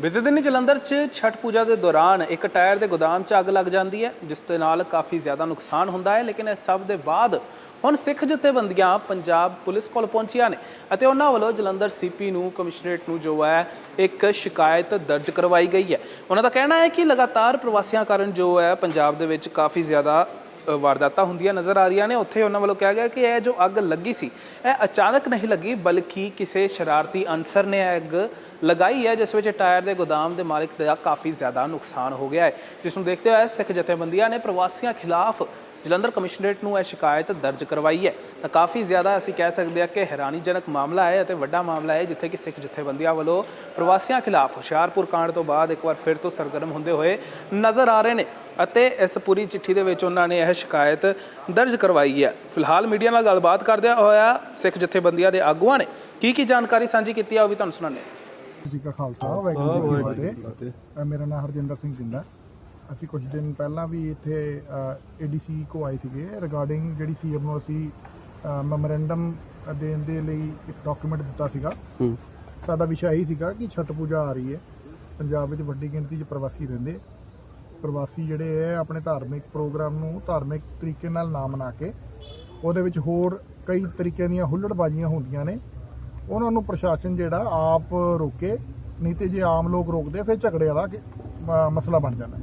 ਬੀਤੇ ਦਿਨ ਜਲੰਧਰ 'ਚ ਛਠ ਪੂਜਾ ਦੇ ਦੌਰਾਨ ਇੱਕ ਟਾਇਰ ਦੇ ਗੋਦਾਮ 'ਚ ਅੱਗ ਲੱਗ ਜਾਂਦੀ ਹੈ, ਜਿਸ ਦੇ ਨਾਲ ਕਾਫੀ ਜ਼ਿਆਦਾ ਨੁਕਸਾਨ ਹੁੰਦਾ ਹੈ, ਲੇਕਿਨ ਇਸ ਸਭ ਦੇ ਬਾਅਦ ਹੁਣ ਸਿੱਖ ਜਥੇਬੰਦੀਆਂ ਪੰਜਾਬ ਪੁਲਿਸ ਕੋਲ ਪਹੁੰਚੀਆਂ ਨੇ ਅਤੇ ਉਹਨਾਂ ਵੱਲੋਂ ਜਲੰਧਰ ਸੀਪੀ ਨੂੰ, ਕਮਿਸ਼ਨਰੇਟ ਨੂੰ ਜੋ ਹੈ, ਇੱਕ ਸ਼ਿਕਾਇਤ ਦਰਜ ਕਰਵਾਈ ਗਈ ਹੈ। ਉਹਨਾਂ ਦਾ ਕਹਿਣਾ ਹੈ ਕਿ ਲਗਾਤਾਰ ਪ੍ਰਵਾਸੀਆਂ ਕਾਰਨ ਜੋ ਹੈ, ਪੰਜਾਬ ਦੇ ਵਿੱਚ ਕਾਫੀ ਜ਼ਿਆਦਾ ਵਾਰਦਾਤਾਂ ਹੁੰਦੀਆਂ ਨਜ਼ਰ ਆ ਰਹੀਆਂ ਨੇ। ਉੱਥੇ ਉਹਨਾਂ ਵੱਲੋਂ ਕਿਹਾ ਗਿਆ ਕਿ ਇਹ ਜੋ ਅੱਗ ਲੱਗੀ ਸੀ, ਇਹ ਅਚਾਨਕ ਨਹੀਂ ਲੱਗੀ, ਬਲਕਿ ਕਿਸੇ ਸ਼ਰਾਰਤੀ ਅਨਸਰ ਨੇ ਇਹ ਅੱਗ ਲਗਾਈ ਹੈ, ਜਿਸ ਵਿੱਚ ਟਾਇਰ ਦੇ ਗੋਦਾਮ ਦੇ ਮਾਲਕ ਦਾ ਕਾਫੀ ਜ਼ਿਆਦਾ ਨੁਕਸਾਨ ਹੋ ਗਿਆ ਹੈ। ਜਿਸ ਨੂੰ ਦੇਖਦੇ ਹੋਏ ਸਿੱਖ ਜਥੇਬੰਦੀਆਂ ਨੇ ਪ੍ਰਵਾਸੀਆਂ ਖਿਲਾਫ ਜਲੰਧਰ ਕਮਿਸ਼ਨਰੇਟ ਨੂੰ ਇਹ ਸ਼ਿਕਾਇਤ ਦਰਜ ਕਰਵਾਈ ਹੈ। ਤਾਂ ਕਾਫੀ ਜ਼ਿਆਦਾ ਅਸੀਂ ਕਹਿ ਸਕਦੇ ਹਾਂ ਕਿ ਹੈਰਾਨੀਜਨਕ ਮਾਮਲਾ ਹੈ ਅਤੇ ਵੱਡਾ ਮਾਮਲਾ ਹੈ, ਜਿੱਥੇ ਕਿ ਸਿੱਖ ਜਥੇਬੰਦੀਆਂ ਵੱਲੋਂ ਪ੍ਰਵਾਸੀਆਂ ਖਿਲਾਫ ਹੁਸ਼ਿਆਰਪੁਰ ਕਾਂਡ ਤੋਂ ਬਾਅਦ ਇੱਕ ਵਾਰ ਫਿਰ ਤੋਂ ਸਰਗਰਮ ਹੁੰਦੇ ਹੋਏ ਨਜ਼ਰ ਆ ਰਹੇ ਨੇ ਅਤੇ ਇਸ ਪੂਰੀ ਚਿੱਠੀ ਦੇ ਵਿੱਚ ਉਹਨਾਂ ਨੇ ਇਹ ਸ਼ਿਕਾਇਤ ਦਰਜ ਕਰਵਾਈ ਹੈ। ਫਿਲਹਾਲ ਮੀਡੀਆ ਨਾਲ ਗੱਲਬਾਤ ਕਰਦਿਆਂ ਹੋਇਆ ਸਿੱਖ ਜਥੇਬੰਦੀਆਂ ਦੇ ਆਗੂਆਂ ਨੇ ਕੀ ਕੀ ਜਾਣਕਾਰੀ ਸਾਂਝੀ ਕੀਤੀ ਹੈ ਉਹ ਵੀ ਤੁਹਾਨੂੰ ਸੁਣਾਉਂਦੇ ਹਾਂ। ਜੀ ਕਾ ਖਾਲਸਾ ਵਾਹਿਗੁਰੂ ਜੀ ਕੀ ਫਤਿਹ। ਅ, ਮੇਰਾ ਨਾਮ ਹਰਜਿੰਦਰ ਸਿੰਘ ਜਿੰਦਾ ਅਸੀਂ ਕੁਝ ਦਿਨ ਪਹਿਲਾਂ ਵੀ ਇੱਥੇ ਏਡੀਸੀ ਕੋ ਆਏ ਸੀਗੇ। ਰਿਗਾਰਡਿੰਗ ਜਿਹੜੀ ਸੀਐਮ ਨੂੰ ਅਸੀਂ ਮੈਮੋਰੈਂਡਮ ਦੇਣ ਦੇ ਲਈ ਇੱਕ ਡਾਕੂਮੈਂਟ ਦਿੱਤਾ ਸੀਗਾ। ਸਾਡਾ ਵਿਸ਼ਾ ਇਹ ਸੀਗਾ ਕਿ ਛਠ ਪੂਜਾ ਆ ਰਹੀ ਹੈ। ਪੰਜਾਬ ਵਿੱਚ ਵੱਡੀ ਗਿਣਤੀ 'ਚ ਪ੍ਰਵਾਸੀ ਰਹਿੰਦੇ। ਪ੍ਰਵਾਸੀ ਜਿਹੜੇ ਹੈ ਆਪਣੇ ਧਾਰਮਿਕ ਪ੍ਰੋਗਰਾਮ ਨੂੰ ਧਾਰਮਿਕ ਤਰੀਕੇ ਨਾਲ ਨਾ ਮਨਾ ਕੇ ਉਹਦੇ ਵਿੱਚ ਹੋਰ ਕਈ ਤਰੀਕਿਆਂ ਦੀਆਂ ਹੁੱਲੜਬਾਜ਼ੀਆਂ ਹੁੰਦੀਆਂ ਨੇ। ਉਹਨਾਂ ਨੂੰ ਪ੍ਰਸ਼ਾਸਨ ਜਿਹੜਾ ਆਪ ਰੋਕੇ, ਨਹੀਂ ਤੇ ਜੇ ਆਮ ਲੋਕ ਰੋਕਦੇ ਫਿਰ ਝਗੜੇ ਵਾਲਾ ਮ- ਮਸਲਾ ਬਣ ਜਾਂਦਾ।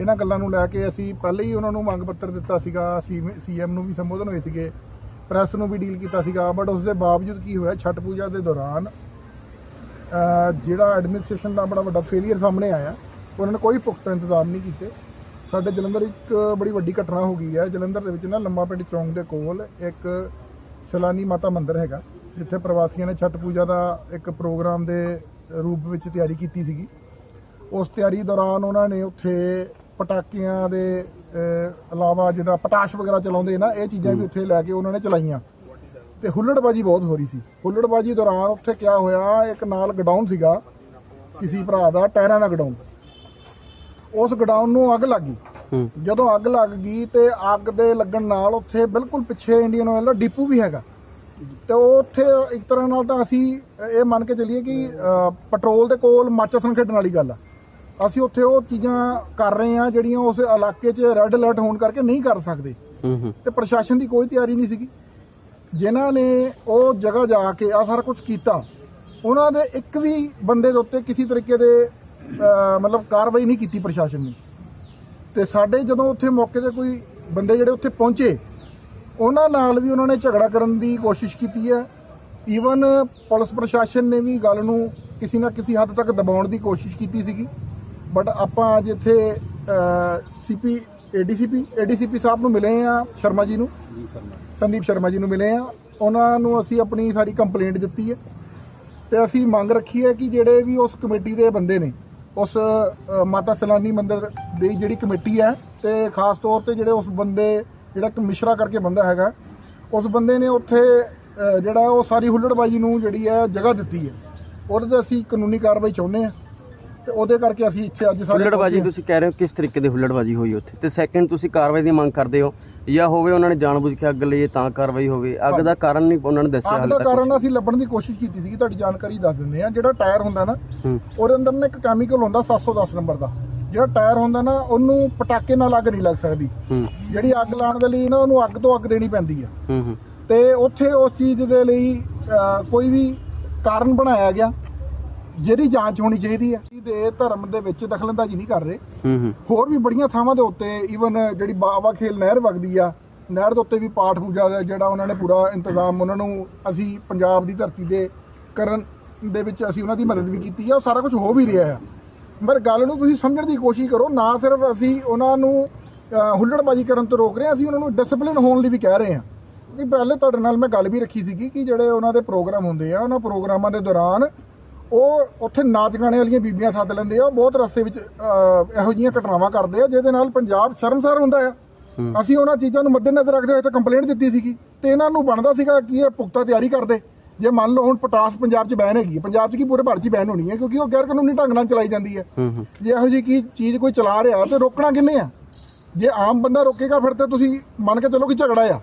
ਇਹਨਾਂ ਗੱਲਾਂ ਨੂੰ ਲੈ ਕੇ ਅਸੀਂ ਪਹਿਲੇ ਹੀ ਉਹਨਾਂ ਨੂੰ ਮੰਗ ਪੱਤਰ ਦਿੱਤਾ ਸੀਗਾ ਸੀਐਮ ਨੂੰ ਵੀ ਸੰਬੋਧਨ ਹੋਏ ਸੀਗੇ, ਪ੍ਰੈਸ ਨੂੰ ਵੀ ਡੀਲ ਕੀਤਾ ਸੀਗਾ, ਬਟ ਉਸ ਦੇ ਬਾਵਜੂਦ ਕੀ ਹੋਇਆ, ਛਠ ਪੂਜਾ ਦੇ ਦੌਰਾਨ ਜਿਹੜਾ ਐਡਮਿਨਿਸਟ੍ਰੇਸ਼ਨ ਦਾ ਬੜਾ ਵੱਡਾ ਫੇਲਿਅਰ ਸਾਹਮਣੇ ਆਇਆ, ਉਹਨਾਂ ਨੇ ਕੋਈ ਪੁਖਤਾ ਇੰਤਜ਼ਾਮ ਨਹੀਂ ਕੀਤੇ। ਸਾਡੇ ਜਲੰਧਰ ਇੱਕ ਬੜੀ ਵੱਡੀ ਘਟਨਾ ਹੋ ਗਈ ਹੈ। ਜਲੰਧਰ ਦੇ ਵਿੱਚ ਨਾ ਲੰਮਾ ਪਿੰਡ ਚੌਂਕ ਦੇ ਕੋਲ ਇੱਕ ਸੈਲਾਨੀ ਮਾਤਾ ਮੰਦਿਰ ਹੈਗਾ। ਜਿੱਥੇ ਪ੍ਰਵਾਸੀਆਂ ਨੇ ਛਠ ਪੂਜਾ ਦਾ ਇੱਕ ਪ੍ਰੋਗਰਾਮ ਦੇ ਰੂਪ ਵਿੱਚ ਤਿਆਰੀ ਕੀਤੀ ਸੀਗੀ। ਉਸ ਤਿਆਰੀ ਦੌਰਾਨ ਉਹਨਾਂ ਨੇ ਉੱਥੇ ਪਟਾਕਿਆਂ ਦੇ ਇਲਾਵਾ ਜਿਹਦਾ ਪਟਾਸ਼ ਵਗੈਰਾ ਚਲਾਉਂਦੇ ਨਾ ਇਹ ਚੀਜ਼ਾਂ ਵੀ ਉੱਥੇ ਲੈ ਕੇ ਉਹਨਾਂ ਨੇ ਚਲਾਈਆਂ। ਤੇ ਹੁੱਲੜਬਾਜੀ ਬਹੁਤ ਹੋ ਰਹੀ ਸੀ। ਹੁੱਲੜਬਾਜੀ ਦੌਰਾਨ ਉੱਥੇ ਕਿਆ ਹੋਇਆ ਇੱਕ ਨਾਲ ਗਡਾਊਨ ਸੀਗਾ ਕਿਸੇ ਭਰਾ ਦਾ ਟਾਇਰਾਂ ਦਾ ਗਡਾਊਨ। ਉਸ ਗਡਾਊਨ ਨੂੰ ਅੱਗ ਲੱਗ ਗਈ। ਜਦੋਂ ਅੱਗ ਲੱਗ ਗਈ ਤੇ ਅੱਗ ਦੇ ਲੱਗਣ ਨਾਲ ਉੱਥੇ ਬਿਲਕੁਲ ਪਿੱਛੇ ਇੰਡੀਅਨ ਆਇਲ ਦਾ ਡਿਪੂ ਵੀ ਹੈਗਾ। ਤੇ ਉਹ ਉੱਥੇ ਇੱਕ ਤਰ੍ਹਾਂ ਨਾਲ ਤਾਂ ਅਸੀਂ ਇਹ ਮੰਨ ਕੇ ਚੱਲੀਏ ਕਿ ਪੈਟਰੋਲ ਦੇ ਕੋਲ ਮਾਚਸ ਨਾਲ ਖੇਡਣ ਵਾਲੀ ਗੱਲ ਆ। ਅਸੀਂ ਉੱਥੇ ਉਹ ਚੀਜ਼ਾਂ ਕਰ ਰਹੇ ਆ ਜਿਹੜੀਆਂ ਉਸ ਇਲਾਕੇ 'ਚ ਰੈੱਡ ਅਲਰਟ ਹੋਣ ਕਰਕੇ ਨਹੀਂ ਕਰ ਸਕਦੇ। ਤੇ ਪ੍ਰਸ਼ਾਸਨ ਦੀ ਕੋਈ ਤਿਆਰੀ ਨਹੀਂ ਸੀਗੀ। ਜਿਨ੍ਹਾਂ ਨੇ ਉਹ ਜਗ੍ਹਾ ਜਾ ਕੇ ਆ ਸਾਰਾ ਕੁਝ ਕੀਤਾ ਉਹਨਾਂ ਦੇ ਇੱਕ ਵੀ ਬੰਦੇ ਦੇ ਉੱਤੇ ਕਿਸੇ ਤਰੀਕੇ ਦੇ ਮਤਲਬ ਕਾਰਵਾਈ ਨਹੀਂ ਕੀਤੀ ਪ੍ਰਸ਼ਾਸਨ ਨੇ। ਤੇ ਸਾਡੇ ਜਦੋਂ ਉੱਥੇ ਮੌਕੇ ਤੇ ਕੋਈ ਬੰਦੇ ਜਿਹੜੇ ਉੱਥੇ ਪਹੁੰਚੇ ਉਹਨਾਂ ਨਾਲ ਵੀ ਉਹਨਾਂ ਨੇ ਝਗੜਾ ਕਰਨ ਦੀ ਕੋਸ਼ਿਸ਼ ਕੀਤੀ ਹੈ। ਈਵਨ ਪੁਲਿਸ ਪ੍ਰਸ਼ਾਸਨ ਨੇ ਵੀ ਗੱਲ ਨੂੰ ਕਿਸੇ ਨਾ ਕਿਸੇ ਹੱਦ ਤੱਕ ਦਬਾਉਣ ਦੀ ਕੋਸ਼ਿਸ਼ ਕੀਤੀ ਸੀਗੀ। ਬਟ ਆਪਾਂ ਅੱਜ ਇੱਥੇ ਸੀਪੀ ਏਡੀਸੀਪੀ ਏਡੀਸੀਪੀ ਸਾਹਿਬ ਨੂੰ ਮਿਲੇ ਆ ਸ਼ਰਮਾ ਜੀ ਨੂੰ। ਸੰਦੀਪ ਸ਼ਰਮਾ। ਜੀ ਨੂੰ ਮਿਲੇ ਆ ਉਹਨਾਂ ਨੂੰ ਅਸੀਂ ਆਪਣੀ ਸਾਰੀ ਕੰਪਲੇਂਟ ਦਿੱਤੀ ਹੈ। ਤੇ ਅਸੀਂ ਮੰਗ ਰੱਖੀ ਹੈ ਕਿ ਜਿਹੜੇ ਵੀ ਉਸ ਕਮੇਟੀ ਦੇ ਬੰਦੇ ਨੇ ਉਸ ਮਾਤਾ ਸਲਾਨੀ ਮੰਦਿਰ ਦੀ ਜਿਹੜੀ ਕਮੇਟੀ ਹੈ ਤੇ ਖਾਸ ਤੌਰ ਤੇ ਜਿਹੜੇ ਉਸ ਬੰਦੇ ਜਿਹੜਾ ਇੱਕ ਮਿਸ਼ਰਾ ਕਰਕੇ ਬੰਦਾ ਹੈਗਾ ਉਸ ਬੰਦੇ ਨੇ ਉੱਥੇ ਜਿਹੜਾ ਉਹ ਸਾਰੀ ਹੁੱਲੜਬਾਜੀ ਨੂੰ ਜਿਹੜੀ ਹੈ ਜਗ੍ਹਾ ਦਿੱਤੀ ਹੈ। ਉਹਦੇ ਤੇ ਅਸੀਂ ਕਾਨੂੰਨੀ ਕਾਰਵਾਈ ਚਾਹੁੰਦੇ ਆ ਤੇ ਉਹਦੇ ਕਰਕੇ ਅਸੀਂ ਇੱਥੇ ਅੱਜ ਸਾਰੇ ਹੁੱਲੜਬਾਜੀ ਹਾਂ। ਤੁਸੀਂ ਕਹਿ ਰਹੇ ਹੋ ਕਿਸ ਤਰੀਕੇ ਦੀ ਹੁੱਲੜਬਾਜੀ ਹੋਈ ਉੱਥੇ? ਤੇ ਸੈਕੰਡ ਤੁਸੀਂ ਕਾਰਵਾਈ ਦੀ ਮੰਗ ਕਰਦੇ ਹੋ ਜਾਂ ਹੋਵੇ ਉਹਨਾਂ ਨੇ ਜਾਣਬੁੱਝ ਕੇ ਅੱਗ ਲਈ ਹੈ ਤਾਂ ਕਾਰਵਾਈ ਹੋਵੇ? ਅੱਗ ਦਾ ਕਾਰਨ ਨਹੀਂ ਉਹਨਾਂ ਨੇ ਦੱਸਿਆ ਅੱਗ ਹਾਲੇ ਦਾ ਤੱਕ ਕਾਰਨ ਅਸੀਂ ਲੱਭਣ ਦੀ ਕੋਸ਼ਿਸ਼ ਕੀਤੀ ਸੀ ਤੁਹਾਡੀ ਜਾਣਕਾਰੀ ਦੱਸ ਦਿੰਦੇ ਆ ਜਿਹੜਾ ਟਾਇਰ ਹੁੰਦਾ ਨਾ ਹੂੰ। ਉਹਦੇ ਅੰਦਰ ਨਾ ਇੱਕ ਕੈਮੀਕਲ ਹੁੰਦਾ 710 ਨੰਬਰ ਦਾ। ਜਿਹੜਾ ਟਾਇਰ ਹੁੰਦਾ ਨਾ ਉਹਨੂੰ ਪਟਾਕੇ ਨਾਲ ਅੱਗ ਨਹੀਂ ਲੱਗ ਸਕਦੀ। ਜਿਹੜੀ ਅੱਗ ਲਾਉਣ ਦੇ ਲਈ ਨਾ ਉਹਨੂੰ ਅੱਗ ਤੋਂ ਅੱਗ ਦੇਣੀ ਪੈਂਦੀ ਆ। ਤੇ ਉੱਥੇ ਉਸ ਚੀਜ਼ ਦੇ ਲਈ ਕੋਈ ਵੀ ਕਾਰਨ ਬਣਾਇਆ ਗਿਆ ਜਿਹਦੀ ਜਾਂਚ ਹੋਣੀ ਚਾਹੀਦੀ ਹੈ ਦੇ ਧਰਮ ਦੇ ਵਿੱਚ ਦਖਲਅੰਦਾਜ਼ੀ ਨਹੀਂ ਕਰ ਰਹੇ। ਹੋਰ ਵੀ ਬੜੀਆਂ ਥਾਵਾਂ ਦੇ ਉੱਤੇ ਈਵਨ ਜਿਹੜੀ ਬਾਵਾ ਖੇਲ ਨਹਿਰ ਵਗਦੀ ਆ ਨਹਿਰ ਦੇ ਉੱਤੇ ਵੀ ਪਾਠ ਪੂਜਾ ਦਾ ਜਿਹੜਾ ਉਹਨਾਂ ਨੇ ਪੂਰਾ ਇੰਤਜ਼ਾਮ ਉਹਨਾਂ ਨੂੰ ਅਸੀਂ ਪੰਜਾਬ ਦੀ ਧਰਤੀ ਦੇ ਕਰਨ ਦੇ ਵਿੱਚ ਅਸੀਂ ਉਹਨਾਂ ਦੀ ਮਦਦ ਵੀ ਕੀਤੀ ਆ ਉਹ ਸਾਰਾ ਕੁਝ ਹੋ ਵੀ ਰਿਹਾ ਆ। ਪਰ ਗੱਲ ਨੂੰ ਤੁਸੀਂ ਸਮਝਣ ਦੀ ਕੋਸ਼ਿਸ਼ ਕਰੋ ਨਾ ਸਿਰਫ ਅਸੀਂ ਉਹਨਾਂ ਨੂੰ ਹੁੱਲੜਬਾਜ਼ੀ ਕਰਨ ਤੋਂ ਰੋਕ ਰਹੇ ਹਾਂ ਅਸੀਂ ਉਹਨਾਂ ਨੂੰ ਡਿਸਪਲਿਨ ਹੋਣ ਲਈ ਵੀ ਕਹਿ ਰਹੇ ਹਾਂ। ਕਿ ਪਹਿਲੇ ਤੁਹਾਡੇ ਨਾਲ ਮੈਂ ਗੱਲ ਵੀ ਰੱਖੀ ਸੀਗੀ ਕਿ ਜਿਹੜੇ ਉਹਨਾਂ ਦੇ ਪ੍ਰੋਗਰਾਮ ਹੁੰਦੇ ਆ ਉਹਨਾਂ ਪ੍ਰੋਗਰਾਮਾਂ ਦੇ ਦੌਰਾਨ ਉਹ ਉੱਥੇ ਨਾਚ ਗਾਣੇ ਵਾਲੀਆਂ ਬੀਬੀਆਂ ਸੱਦ ਲੈਂਦੇ ਆ ਬਹੁਤ ਰਸਤੇ ਵਿੱਚ ਇਹੋ ਜਿਹੀਆਂ ਘਟਨਾਵਾਂ ਕਰਦੇ ਆ ਜਿਹਦੇ ਨਾਲ ਪੰਜਾਬ ਸ਼ਰਮਸਾਰ ਹੁੰਦਾ ਆ। ਅਸੀਂ ਉਹਨਾਂ ਚੀਜ਼ਾਂ ਨੂੰ ਮੱਦੇਨਜ਼ਰ ਰੱਖਦੇ ਹੋਏ ਤਾਂ ਕੰਪਲੇਂਟ ਦਿੱਤੀ ਸੀਗੀ ਤੇ ਇਹਨਾਂ ਨੂੰ ਬਣਦਾ ਸੀਗਾ ਕਿ ਇਹ ਪੁਖਤਾ ਤਿਆਰੀ ਕਰਦੇ। ਜੇ ਮੰਨ ਲਓ ਹੁਣ ਪਟਾਸ ਪੰਜਾਬ 'ਚ ਬੈਨ ਹੈਗੀ ਪੰਜਾਬ 'ਚ ਕੀ ਪੂਰੇ ਭਾਰਤ 'ਚ ਬੈਨ ਹੋਣੀ ਹੈ ਕਿਉਂਕਿ ਉਹ ਗੈਰ ਕਾਨੂੰਨੀ ਢੰਗ ਨਾਲ ਚਲਾਈ ਜਾਂਦੀ ਹੈ। ਜੇ ਇਹੋ ਜਿਹੀ ਕੀ ਚੀਜ਼ ਕੋਈ ਚਲਾ ਰਿਹਾ ਤੇ ਰੋਕਣਾ ਕਿੰਨੇ ਆ? ਜੇ ਆਮ ਬੰਦਾ ਰੋਕੇਗਾ ਫਿਰ ਤੇ ਤੁਸੀਂ ਮੰਨ ਕੇ ਚੱਲੋ ਕਿ ਝਗੜਾ ਆ।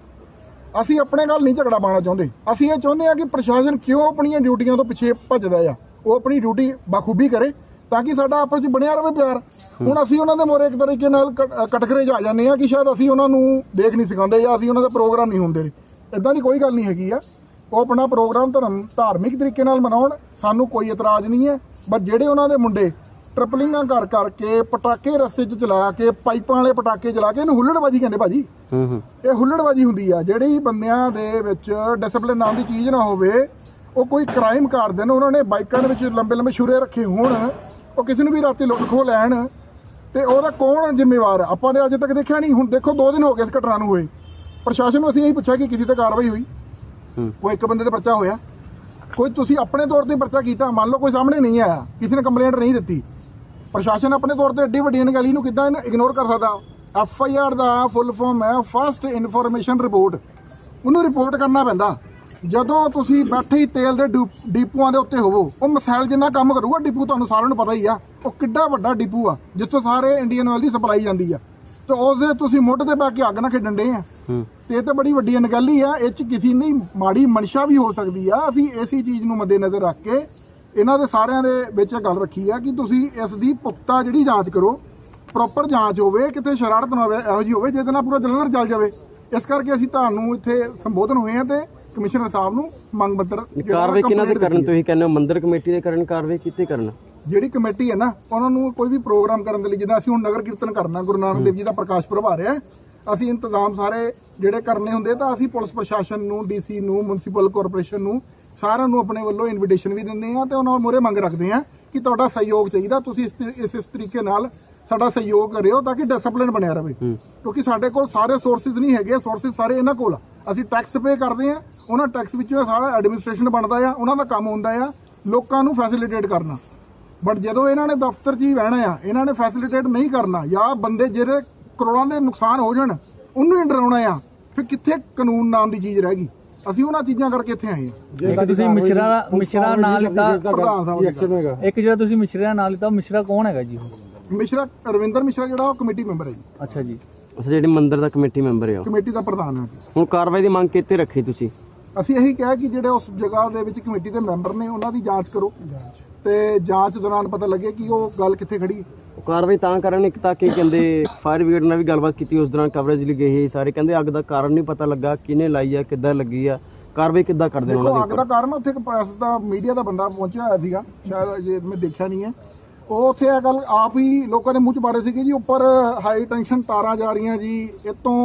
ਅਸੀਂ ਆਪਣੇ ਨਾਲ ਨਹੀਂ ਝਗੜਾ ਪਾਉਣਾ ਚਾਹੁੰਦੇ। ਅਸੀਂ ਇਹ ਚਾਹੁੰਦੇ ਆ ਕਿ ਪ੍ਰਸ਼ਾਸਨ ਕਿਉਂ ਆਪਣੀਆਂ ਡਿਊਟੀਆਂ ਤੋਂ ਪਿੱਛੇ ਭੱਜਦਾ ਆ। ਉਹ ਆਪਣੀ ਡਿਊਟੀ ਬਖੂਬੀ ਕਰੇ ਤਾਂ ਕਿ ਸਾਡਾ ਆਪਸ ਵਿੱਚ ਬਣਿਆ ਰਹੇ ਪਿਆਰ। ਹੁਣ ਅਸੀਂ ਉਹਨਾਂ ਦੇ ਮੋਰੇ ਇੱਕ ਤਰੀਕੇ ਨਾਲ ਕਟਕਰੇ ਜਾ ਜਾਂਦੇ ਆ ਕਿ ਸ਼ਾਇਦ ਅਸੀਂ ਉਹਨਾਂ ਨੂੰ ਦੇਖ ਨਹੀਂ ਸਿਖਾਉਂਦੇ ਜਾਂ ਅਸੀਂ ਉਹਨਾਂ ਦਾ ਪ੍ਰੋਗਰਾਮ ਨਹੀਂ ਹੁੰਦੇ ਇਦਾਂ ਦੀ ਕੋਈ ਗੱਲ ਨਹੀਂ ਹੈਗੀ ਆ। ਉਹ ਆਪਣਾ ਪ੍ਰੋਗਰਾਮ ਧਰਮ ਧਾਰਮਿਕ ਤਰੀਕੇ ਨਾਲ ਮਨਾਉਣ ਸਾਨੂੰ ਕੋਈ ਇਤਰਾਜ਼ ਨਹੀਂ ਹੈ। ਬਟ ਜਿਹੜੇ ਉਹਨਾਂ ਦੇ ਮੁੰਡੇ ਟ੍ਰਿਪਲਿੰਗਾਂ ਕਰ ਕਰਕੇ ਪਟਾਕੇ ਰਸਤੇ 'ਚ ਚਲਾ ਕੇ ਪਾਈਪਾਂ ਵਾਲੇ ਪਟਾਕੇ ਚਲਾ ਕੇ ਇਹਨੂੰ ਹੁੱਲੜਬਾਜੀ ਕਹਿੰਦੇ ਭਾਜੀ। ਹੂੰ ਹੂੰ। ਇਹ ਹੁੱਲੜਬਾਜੀ ਹੁੰਦੀ ਆ। ਜਿਹੜੀ ਬੰਦਿਆਂ ਦੇ ਵਿੱਚ ਡਿਸਪਲਿਨ ਨਾਮ ਦੀ ਚੀਜ਼ ਨਾ ਹੋਵੇ ਉਹ ਕੋਈ ਕ੍ਰਾਈਮ ਕਰ ਦੇਣ ਉਹਨਾਂ ਨੇ ਬਾਈਕਾਂ ਦੇ ਵਿੱਚ ਲੰਬੇ ਲੰਬੇ ਛੁਰੇ ਰੱਖੇ ਹੋਣ ਉਹ ਕਿਸੇ ਨੂੰ ਵੀ ਰਾਤੀ ਲੁੱਟ ਖੋ ਲੈਣ ਤੇ ਉਹਦਾ ਕੌਣ ਜ਼ਿੰਮੇਵਾਰ? ਆਪਾਂ ਨੇ ਅਜੇ ਤੱਕ ਦੇਖਿਆ ਨਹੀਂ। ਹੁਣ ਦੇਖੋ 2 ਦਿਨ ਹੋ ਗਏ ਇਸ ਘਟਨਾ ਨੂੰ ਹੋਏ। ਪ੍ਰਸ਼ਾਸਨ ਨੂੰ ਅਸੀਂ ਇਹੀ ਪੁੱਛਿਆ ਕਿ ਕਿਸੇ ਤੇ ਕਾਰਵਾਈ ਹੋਈ? ਹੂੰ। ਕੋਈ ਇੱਕ ਬੰਦੇ ਤੇ ਪਰਚਾ ਹੋਇਆ। ਕੋਈ ਤੁਸੀਂ ਆਪਣੇ ਤੌਰ ਤੇ ਪਰਚਾ ਕੀਤਾ। ਮੰਨ ਲਓ ਕੋਈ ਸਾਹਮਣੇ ਨਹੀਂ ਆਇਆ। ਕਿਸੇ ਨੇ ਕੰਪਲੇਂਟ ਨਹੀਂ ਦਿੱਤੀ। ਪ੍ਰਸ਼ਾਸਨ ਆਪਣੇ ਤੌਰ ਤੇ ਐਡੀ ਵੱਡੀ ਅਣਗਹਿਲੀ ਨੂੰ ਕਿੱਦਾਂ ਇਗਨੋਰ ਕਰ ਸਕਦਾ? ਐਫ ਆਈ ਆਰ ਦਾ ਫੁੱਲ ਫਾਰਮ ਹੈ ਫਸਟ ਇਨਫੋਰਮੇਸ਼ਨ ਰਿਪੋਰਟ ਉਹਨੂੰ ਰਿਪੋਰਟ ਕਰਨਾ ਪੈਂਦਾ। ਜਦੋਂ ਤੁਸੀਂ ਬੈਠੇ ਹੀ ਤੇਲ ਦੇ ਡਿਪ- ਡਿਪੂਆਂ ਦੇ ਉੱਤੇ ਹੋਵੋ, ਉਹ ਮਸਾਇਲ ਜਿੰਨਾ ਕੰਮ ਕਰੂਗਾ, ਡਿਪੂ ਤੁਹਾਨੂੰ ਸਾਰਿਆਂ ਨੂੰ ਪਤਾ ਹੀ ਆ। ਉਹ ਕਿੱਡਾ ਵੱਡਾ ਡਿਪੂ ਆ, ਜਿੱਥੋਂ ਸਾਰੇ ਇੰਡੀਅਨ ਆਇਲ ਦੀ ਸਪਲਾਈ ਜਾਂਦੀ ਆ। ਤੇ ਉਸ ਦੇ ਤੁਸੀਂ ਮੁੱਢ ਤੇ ਬੈ ਕੇ ਅੱਗ ਨਾਲ ਖੇਡਣ ਡੇ ਆ। ਤੇ ਇਹ ਤਾਂ ਬੜੀ ਵੱਡੀ ਅਣਗਹਿਲੀ ਆ ਇਹ ਚ ਕਿਸੇ ਦੀ ਮਾੜੀ ਮਨਸ਼ਾ ਵੀ ਹੋ ਸਕਦੀ ਆ। ਅਸੀਂ ਇਸੇ ਚੀਜ਼ ਨੂੰ ਮੱਦੇਨਜ਼ਰ ਰੱਖ ਕੇ ਇਹਨਾਂ ਦੇ ਸਾਰਿਆਂ ਦੇ ਵਿੱਚ ਇਹ ਗੱਲ ਰੱਖੀ ਆ ਕਿ ਤੁਸੀਂ ਇਸ ਦੀ ਪੁਖਤਾ ਜਿਹੜੀ ਜਾਂਚ ਕਰੋ ਪ੍ਰੋਪਰ ਜਾਂਚ ਹੋਵੇ ਕਿਤੇ ਸ਼ਰਾਰਤ ਨਾ ਹੋਵੇ ਇਹੋ ਜਿਹੀ ਹੋਵੇ ਜਿਹਦੇ ਨਾਲ ਪੂਰਾ ਜਲੰਧਰ ਚੱਲ ਜਾਵੇ। ਇਸ ਕਰਕੇ ਅਸੀਂ ਤੁਹਾਨੂੰ ਇੱਥੇ ਸੰਬੋਧਨ ਹੋਏ ਆ ਤੇ ਕਮਿਸ਼ਨਰ ਸਾਹਿਬ ਨੂੰ ਮੰਗ ਪੱਤਰ ਕਾਰਵਾਈ ਕਿਹਨਾਂ complaint ਕਰਨ। ਤੁਸੀਂ ਕਹਿੰਦੇ ਹੋ ਮੰਦਿਰ ਕਮੇਟੀ ਦੇ ਕਰਨ ਕਾਰਵਾਈ ਕਿੱਥੇ ਕਰਨ। ਜਿਹੜੀ ਕਮੇਟੀ ਹੈ ਨਾ ਉਹਨਾਂ ਨੂੰ ਕੋਈ ਵੀ ਪ੍ਰੋਗਰਾਮ ਕਰਨ ਦੇ ਲਈ ਜਿੱਦਾਂ ਅਸੀਂ ਹੁਣ ਨਗਰ ਕੀਰਤਨ ਕਰਨਾ ਗੁਰੂ ਨਾਨਕ ਦੇਵ ਜੀ ਦਾ ਪ੍ਰਕਾਸ਼ ਪੁਰਬ ਆ ਰਿਹਾ ਅਸੀਂ ਇੰਤਜ਼ਾਮ ਸਾਰੇ ਜਿਹੜੇ ਕਰਨੇ ਹੁੰਦੇ ਤਾਂ ਅਸੀਂ ਪੁਲਿਸ ਪ੍ਰਸ਼ਾਸਨ ਨੂੰ ਡੀਸੀ ਨੂੰ ਮਿਊਨਿਸਪਲ ਕਾਰਪੋਰੇਸ਼ਨ ਨੂੰ ਸਾਰਿਆਂ ਨੂੰ ਆਪਣੇ ਵੱਲੋਂ ਇਨਵੀਟੇਸ਼ਨ ਵੀ ਦਿੰਦੇ ਆ ਤੇ ਉਹਨਾਂ ਮੂਹਰੇ ਮੰਗ ਰੱਖਦੇ ਆ ਕਿ ਤੁਹਾਡਾ ਸਹਿਯੋਗ ਚਾਹੀਦਾ ਤੁਸੀਂ ਇਸ ਇਸ ਤਰੀਕੇ ਨਾਲ ਸਾਡਾ ਸਹਿਯੋਗ ਕਰਿਓ ਤਾਂ ਕਿ ਡਿਸਪਲਿਨ ਬਣਿਆ ਰਹੇ। ਕਿਉਂਕਿ ਸਾਡੇ ਕੋਲ ਸਾਰੇ ਸੋਰਸਿਸ ਨਹੀਂ ਹੈਗੇ ਸੋਰਸਿਸ ਸਾਰੇ ਇਹਨਾਂ ਕੋਲ। ਅਸੀਂ ਟੈਕਸ ਪੇ ਕਰਦੇ ਆ ਉਹਨਾਂ ਟੈਕਸ ਵਿੱਚੋਂ ਸਾਰਾ ਐਡਮਿਨਿਸਟ੍ਰੇਸ਼ਨ ਬਣਦਾ ਆ ਉਹਨਾਂ ਦਾ ਕੰਮ ਹੁੰਦਾ ਆ ਲੋਕਾਂ ਨੂੰ ਫੈਸਿਲਿਟੇਟ ਕਰਨਾ। ਬਟ ਜਦੋਂ ਇਹਨਾਂ ਨੇ ਦਫ਼ਤਰ 'ਚ ਹੀ ਬਹਿਣਾ ਆ ਇਹਨਾਂ ਨੇ ਫੈਸਿਲਿਟੇਟ ਨਹੀਂ ਕਰਨਾ ਜਾਂ ਬੰਦੇ ਜਿਹੜੇ ਕਰੋੜਾਂ ਦੇ ਨੁਕਸਾਨ ਹੋ ਜਾਣ ਉਹਨੂੰ ਹੀ ਡਰਾਉਣਾ ਆ ਫਿਰ ਕਿੱਥੇ ਕਾਨੂੰਨ ਨਾਮ ਦੀ ਚੀਜ਼ ਰਹਿ ਗਈ? ਅਸੀਂ ਉਹਨਾਂ ਚੀਜ਼ਾਂ ਕਰਕੇ ਇੱਥੇ ਆਏ ਆ ਇੱਕ ਤੁਸੀਂ ਮਿਸ਼ਰਾ ਦਾ ਮਿਸ਼ਰਾ ਨਾਂ ਲਿੱਤਾ ਪ੍ਰਧਾਨ ਸਾਹਿਬ ਦਾ ਇੱਕ ਜਿਹੜਾ ਤੁਸੀਂ ਮਿਸ਼ਰਾ ਦਾ ਨਾਂ ਲਿੱਤਾ ਮਿਸ਼ਰਾ ਕੌਣ ਹੈਗਾ ਜੀ? ਮਿਸ਼ਰਾ ਰਵਿੰਦਰ ਮਿਸ਼ਰਾ ਜਿਹੜਾ ਉਹ ਕਮੇਟੀ ਮੈਂਬਰ ਹੈ ਜੀ। ਅੱਛਾ ਜੀ। ਅੱਛਾ ਜਿਹੜੇ ਮੰਦਿਰ ਦਾ ਕਮੇਟੀ ਮੈਂਬਰ ਹੈ ਉਹ। ਕਮੇਟੀ ਦਾ ਪ੍ਰਧਾਨ ਹੈ। ਹੁਣ ਕਾਰਵਾਈ ਦੀ ਮੰਗ ਕਿੱਥੇ ਰੱਖੀ ਤੁਸੀਂ? ਅਸੀਂ ਇਹੀ ਕਿਹਾ ਕਿ ਜਿਹੜੇ ਉਸ ਜਗ੍ਹਾ ਦੇ ਵਿੱਚ ਕਮੇਟੀ ਦੇ ਮੈਂਬਰ ਨੇ ਉਹਨਾਂ ਦੀ ਜਾਂਚ ਕਰੋ। ਤੇ ਜਾਂਚ ਦੌਰਾਨ ਪਤਾ ਲੱਗੇ ਕਿ ਉਹ ਗੱਲ ਕਿੱਥੇ ਖੜੀ ਉਹ ਕਾਰਵਾਈ ਤਾਂ ਕਰਨ ਇੱਕ ਤਾਂ ਕਿ ਕਹਿੰਦੇ ਫਾਇਰ ਬ੍ਰਿਗੇਡ ਨਾਲ ਵੀ ਗੱਲਬਾਤ ਕੀਤੀ ਉਸ ਦੌਰਾਨ ਕਵਰੇਜ ਲਈ ਗਏ ਸਾਰੇ। ਕਹਿੰਦੇ ਅੱਗ ਦਾ ਕਾਰਨ ਨਹੀਂ ਪਤਾ ਲੱਗਾ ਕਿਹਨੇ ਲਾਈ ਆ ਕਿੱਦਾਂ ਲੱਗੀ ਆ ਕਾਰਵਾਈ ਕਿੱਦਾਂ ਕਰਦੇ ਦੇਖੋ ਉਹਨਾਂ ਅੱਗ ਦੇ ਦਾ ਉੱਪਰ ਕਾਰਨ ਉੱਥੇ ਇੱਕ ਪ੍ਰੈਸ ਦਾ ਮੀਡੀਆ ਦਾ ਬੰਦਾ ਪਹੁੰਚਿਆ ਹੋਇਆ ਸੀਗਾ ਸ਼ਾਇਦ ਜੇ ਮੈਂ ਦੇਖਿਆ ਨਹੀਂ ਹੈ। ਉਹ ਉੱਥੇ ਇਹ ਗੱਲ ਆਪ ਹੀ ਲੋਕਾਂ ਦੇ ਮੂੰਹ ਚ ਬਾਰੇ ਸੀਗੀ ਜੀ ਉੱਪਰ ਹਾਈ ਟੈਂਸ਼ਨ ਤਾਰਾਂ ਜਾ ਰਹੀਆਂ ਜੀ ਇਤੋਂ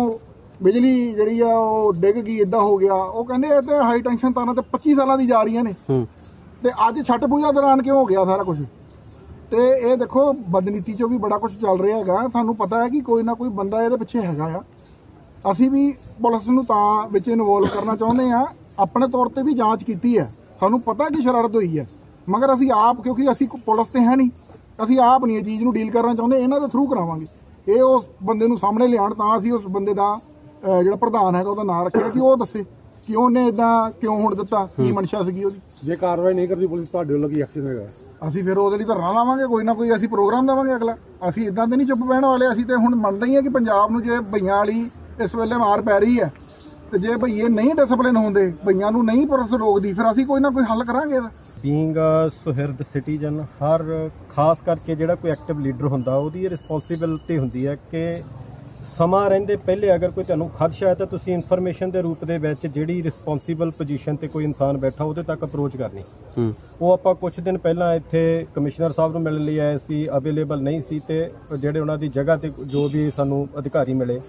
ਬਿਜਲੀ ਜਿਹੜੀ ਆ ਉਹ ਡਿੱਗ ਗਈ ਇਦਾਂ ਹੋ ਗਿਆ। ਉਹ ਕਹਿੰਦੇ ਇਹ ਤੇ ਹਾਈ ਟੈਂਸ਼ਨ ਤਾਰਾਂ ਤੇ 25 ਸਾਲਾਂ ਦੀ ਜਾ ਰਹੀਆਂ ਨੇ। ਹੂੰ। ਤੇ ਅੱਜ ਛੱਟ ਪੂਜਾ ਦੌਰਾਨ ਕਿਉਂ ਹੋ ਗਿਆ ਸਾਰਾ ਕੁਝ ਤੇ ਇਹ ਦੇਖੋ, ਬਦਨੀਤੀ ਚੋਂ ਵੀ ਬੜਾ ਕੁਝ ਚੱਲ ਰਿਹਾ ਹੈਗਾ। ਸਾਨੂੰ ਪਤਾ ਹੈ ਕਿ ਕੋਈ ਨਾ ਕੋਈ ਬੰਦਾ ਇਹਦੇ ਪਿੱਛੇ ਹੈਗਾ ਆ। ਅਸੀਂ ਵੀ ਪੁਲਿਸ ਨੂੰ ਤਾਂ ਵਿੱਚ ਇਨਵੋਲਵ ਕਰਨਾ ਚਾਹੁੰਦੇ ਆ ਆਪਣੇ ਤੌਰ ਤੇ ਵੀ ਜਾਂਚ ਕੀਤੀ ਹੈ। ਸਾਨੂੰ ਪਤਾ ਕਿ ਸ਼ਰਾਰਤ ਹੋਈ ਹੈ। ਮਗਰ ਅਸੀਂ ਆਪ, ਕਿਉਂਕਿ ਅਸੀਂ ਪੁਲਿਸ ਤੇ ਹੈ ਨਹੀਂ, ਅਸੀਂ ਆਪ ਨਹੀਂ ਇਹ ਚੀਜ਼ ਨੂੰ ਡੀਲ ਕਰਨਾ ਚਾਹੁੰਦੇ। ਇਹਨਾਂ ਦੇ ਥਰੂ ਕਰਾਵਾਂਗੇ। ਇਹ ਉਸ ਬੰਦੇ ਨੂੰ ਸਾਹਮਣੇ ਲਿਆਉਣ ਤਾਂ ਅਸੀਂ ਉਸ ਬੰਦੇ ਦਾ ਜਿਹੜਾ ਪ੍ਰਧਾਨ ਹੈਗਾ, ਉਹਦਾ ਨਾਮ ਰੱਖਿਆ ਕਿ ਉਹ ਦੱਸੇ। ਕਿ ਉਹਨੇ ਇਦਾਂ ਕਿਉਂ ਹੁਣ ਦਿੱਤਾ? ਕੀ ਮਨਸ਼ਾ ਸੀਗੀ ਉਹਦੀ? ਜੇ ਕਾਰਵਾਈ ਨਹੀਂ ਕਰਦੀ ਪੁਲਿਸ ਤੁਹਾਡੇ ਵੱਲੋਂ ਕੀ ਐਕਸ਼ਨ ਹੋਏਗਾ ਅਸੀਂ ਫਿਰ ਉਹਦੇ ਲਈ ਧਰਨਾ ਲਾਵਾਂਗੇ ਕੋਈ ਨਾ ਕੋਈ ਅਸੀਂ ਪ੍ਰੋਗਰਾਮ ਦੇਵਾਂਗੇ ਅਗਲਾ। ਅਸੀਂ ਇਦਾਂ ਦੇ ਨਹੀਂ ਚੁੱਪ ਬਹਿਣ ਵਾਲੇ ਅਸੀਂ ਤੇ ਹੁਣ ਮੰਨਦੇ ਹੀ ਹਾਂ ਕਿ ਪੰਜਾਬ ਨੂੰ ਜੇ ਭਈਆਂ ਵਾਲੀ ਇਸ ਵੇਲੇ ਮਾਰ ਪੈ ਰਹੀ ਹੈ ਤੇ ਜੇ ਭਈਏ ਨਹੀਂ ਡਿਸਪਲਿਨ ਹੁੰਦੇ ਭਈਆਂ ਨੂੰ ਨਹੀਂ ਪੁਲਿਸ ਰੋਕਦੀ ਫਿਰ ਅਸੀਂ ਕੋਈ ਨਾ ਕੋਈ ਹੱਲ ਕਰਾਂਗੇ ਇਹਦਾ। ਬੀਇੰਗ ਅ ਸੁਹਿਰਦ ਸਿਟੀਜ਼ਨ ਹਰ ਖਾਸ ਕਰਕੇ ਜਿਹੜਾ ਕੋਈ ਐਕਟਿਵ ਲੀਡਰ ਹੁੰਦਾ ਉਹਦੀ ਰਿਸਪੌਂਸਿਬਿਲਟੀ ਹੁੰਦੀ ਹੈ ਕਿ ਸਮਾਂ ਰਹਿੰਦੇ ਪਹਿਲੇ ਅਗਰ ਕੋਈ ਤੁਹਾਨੂੰ ਖਦਸ਼ਾ ਹੈ ਤਾਂ ਤੁਸੀਂ ਇਨਫੋਰਮੇਸ਼ਨ ਦੇ ਰੂਪ ਦੇ ਵਿੱਚ ਜਿਹੜੀ ਰਿਸਪੌਂਸਿਬਲ ਪੋਜੀਸ਼ਨ ਤੇ ਕੋਈ ਇਨਸਾਨ ਬੈਠਾ ਉਹਦੇ ਤੱਕ ਅਪਰੋਚ ਕਰਨੀ। ਉਹ ਆਪਾਂ ਕੁਝ ਦਿਨ ਪਹਿਲਾਂ ਇੱਥੇ ਕਮਿਸ਼ਨਰ ਸਾਹਿਬ ਨੂੰ ਮਿਲਣ ਲਈ ਆਏ ਸੀ ਅਵੇਲੇਬਲ ਨਹੀਂ ਸੀ ਤੇ ਜਿਹੜੇ ਉਹਨਾਂ ਦੀ ਜਗ੍ਹਾ ਤੇ ਜੋ ਵੀ ਸਾਨੂੰ ਅਧਿਕਾਰੀ ਮਿਲੇ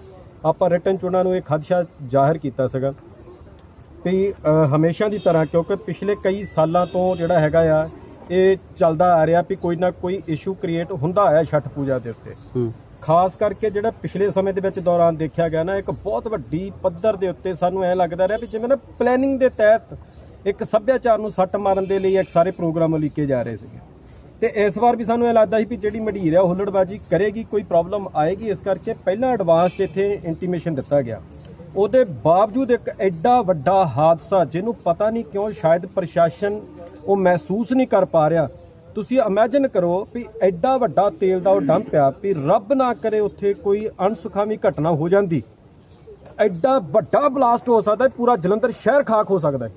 ਆਪਾਂ ਰਿਟਰਨ ਚ ਉਹਨਾਂ ਨੂੰ ਇਹ ਖਦਸ਼ਾ ਜ਼ਾਹਿਰ ਕੀਤਾ ਸੀਗਾ ਵੀ ਹਮੇਸ਼ਾ ਦੀ ਤਰ੍ਹਾਂ ਕਿਉਂਕਿ ਪਿਛਲੇ ਕਈ ਸਾਲਾਂ ਤੋਂ ਜਿਹੜਾ ਹੈਗਾ ਆ ਇਹ ਚੱਲਦਾ ਆ ਰਿਹਾ ਵੀ ਕੋਈ ਨਾ ਕੋਈ ਇਸ਼ੂ ਕ੍ਰੀਏਟ ਹੁੰਦਾ ਆਇਆ ਛਠ ਪੂਜਾ ਦੇ ਉੱਤੇ। ਹੂੰ। ਖਾਸ ਕਰਕੇ ਜਿਹੜਾ ਪਿਛਲੇ ਸਮੇਂ ਦੇ ਵਿੱਚ ਦੌਰਾਨ ਦੇਖਿਆ ਗਿਆ ਨਾ, ਇੱਕ ਬਹੁਤ ਵੱਡੀ ਪੱਧਰ ਦੇ ਉੱਤੇ ਸਾਨੂੰ ਐ ਲੱਗਦਾ ਰਿਹਾ ਵੀ ਜਿਵੇਂ ਨਾ ਪਲੈਨਿੰਗ ਦੇ ਤਹਿਤ ਇੱਕ ਸੱਭਿਆਚਾਰ ਨੂੰ ਸੱਟ ਮਾਰਨ ਦੇ ਲਈ ਇੱਕ ਸਾਰੇ ਪ੍ਰੋਗਰਾਮ ਉਲੀਕੇ ਜਾ ਰਹੇ ਸੀਗੇ। ਤੇ ਇਸ ਵਾਰ ਵੀ ਸਾਨੂੰ ਇਹ ਲੱਗਦਾ ਸੀ ਵੀ ਜਿਹੜੀ ਮਡੀਰ ਹੈ, ਉਹ ਹੁੱਲੜਬਾਜੀ ਕਰੇਗੀ, ਕੋਈ ਪ੍ਰੋਬਲਮ ਆਏਗੀ। ਇਸ ਕਰਕੇ ਪਹਿਲਾਂ ਐਡਵਾਂਸ 'ਚ ਇੱਥੇ ਇੰਟੀਮੇਸ਼ਨ ਦਿੱਤਾ ਗਿਆ। ਉਹਦੇ ਬਾਵਜੂਦ ਇੱਕ ਐਡਾ ਵੱਡਾ ਹਾਦਸਾ, ਜਿਹਨੂੰ ਪਤਾ ਨਹੀਂ ਕਿਉਂ ਸ਼ਾਇਦ ਪ੍ਰਸ਼ਾਸਨ ਉਹ ਮਹਿਸੂਸ ਨਹੀਂ ਕਰ ਪਾ ਰਿਹਾ ਤੁਸੀਂ ਇਮੇਜਿਨ ਕਰੋ ਵੀ ਐਡਾ ਵੱਡਾ ਤੇਲ ਦਾ ਉਹ ਡੰਪ ਆ ਵੀ ਰੱਬ ਨਾ ਕਰੇ ਉੱਥੇ ਕੋਈ ਅਣਸੁਖਾਵੀ ਘਟਨਾ ਹੋ ਜਾਂਦੀ। ਐਡਾ ਵੱਡਾ ਬਲਾਸਟ ਹੋ ਸਕਦਾ ਹੈ ਪੂਰਾ ਜਲੰਧਰ ਸ਼ਹਿਰ ਖਾਕ ਹੋ ਸਕਦਾ ਹੈ।